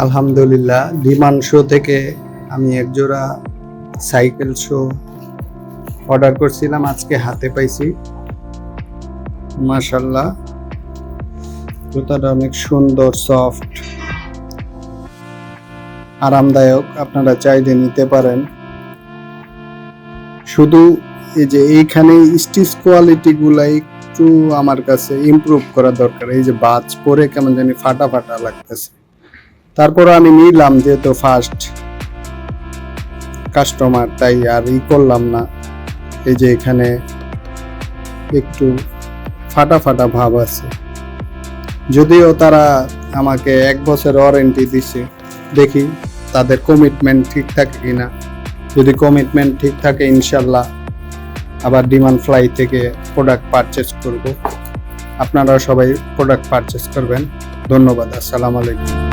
আলহামদুলিল্লাহ, demand show থেকে আমি এক জোড়া সাইকেল শো অর্ডার করছিলাম, আজকে হাতে পাইছি। মাশাল্লাহ জুতাটা অনেক সুন্দর, সফট, আরামদায়ক, আপনারা চাইলে নিতে পারেন। শুধু এই যে এইখানে স্টিচ কোয়ালিটি গুলা একটু আমার কাছে ইমপ্রুভ করা দরকার, এই যে বাজ পরে কেমন জানি ফাটা ফাটা লাগতেছে। তারপর আমি নিলাম যেহেতু ফার্স্ট কাস্টমার তাই আর ই করলাম না। এই যে এখানে একটু ফাটা ফাটা ভাব আছে। যদিও তারা আমাকে এক বছর ওয়ারেন্টি দিছে, দেখি তাদের কমিটমেন্ট ঠিক থাকে কিনা। যদি কমিটমেন্ট ঠিক থাকে, ইনশাল্লাহ আবার ডিমান্ড ফ্লাই থেকে প্রোডাক্ট পারচেস করব। আপনারা সবাই প্রোডাক্ট পারচেস করবেন। ধন্যবাদ, আসসালামু আলাইকুম।